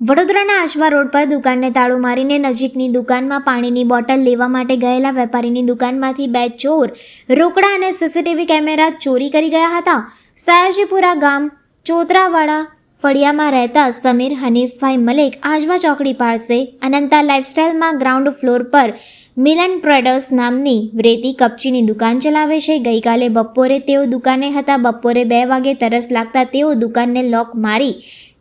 વડોદરાના આજવા રોડ પર દુકાનને તાળું મારીને નજીકની દુકાનમાં પાણીની બોટલ લેવા માટે ગયેલા વેપારીની દુકાનમાંથી બે ચોર રોકડા અને સીસીટીવી કેમેરા ચોરી કરી ગયા હતા. સયાજીપુરા ગામ, ચોતરાવાડા ફળિયામાં રહેતા સમીર, હનીફભાઈ, મલિક આજવા ચોકડી પાસે અનંતા લાઇફસ્ટાઇલમાં ગ્રાઉન્ડ ફ્લોર પર મિલન ટ્રેડર્સ નામની રેતી કપચીની દુકાન ચલાવે છે. ગઈકાલે બપોરે તેઓ દુકાને હતા. બપોરે બે વાગે તરસ લાગતા તેઓ દુકાનને લોક મારી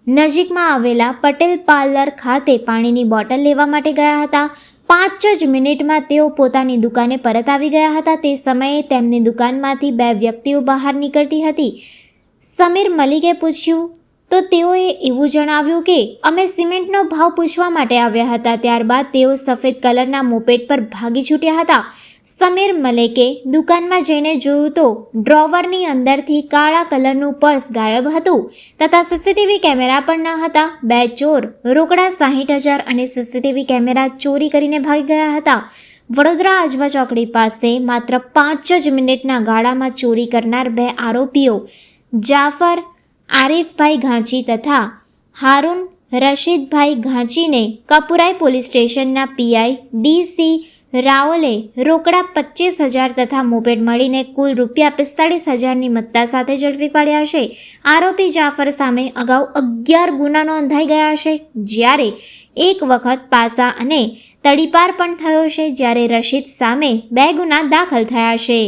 નજીકમાં આવેલા પટેલ પાર્લર ખાતે પાણીની બોટલ લેવા માટે ગયા હતા. પાંચ જ મિનિટમાં તેઓ પોતાની દુકાને પરત આવી ગયા હતા. તે સમયે તેમની દુકાનમાંથી બે વ્યક્તિઓ બહાર નીકળતી હતી. સમીર મલિકે પૂછ્યું તો તેઓએ એવું જણાવ્યું કે, અમે સિમેન્ટનો ભાવ પૂછવા માટે આવ્યા હતા, ત્યારબાદ તેઓ સફેદ કલરના મોપેટ પર ભાગી છૂટ્યા હતા. સમીર મલેકે દુકાનમાં જઈને જોયું તો, ડ્રોવરની અંદરથી કાળા કલરનું પર્સ ગાયબ હતું તથા સીસીટીવી કેમેરા પણ ન હતા. બે ચોર, રોકડા સાહીઠ હજાર અને સીસીટીવી કેમેરા ચોરી કરીને ભાગી ગયા હતા. વડોદરા આજવા ચોકડી પાસે માત્ર પાંચ જ મિનિટના ગાળામાં ચોરી કરનાર બે આરોપીઓ, જાફર આરિફભાઈ ઘાંચી તથા હારૂન રશીદભાઈ ઘાંચીને કપુરાઈ પોલીસ સ્ટેશનના પીઆઈ ડીસી રાઓલે રોકડા પચીસ હજાર તથા મોપેડ મળીને કુલ રૂપિયા પિસ્તાળીસ હજારની મત્તા સાથે ઝડપી પાડ્યા છે. આરોપી જાફર સામે અગાઉ અગિયાર ગુના નોંધાઈ ગયા છે. જ્યારે એક વખત પાસા અને તડીપાર પણ થયો છે, જ્યારે રશીદ સામે બે ગુના દાખલ થયા છે.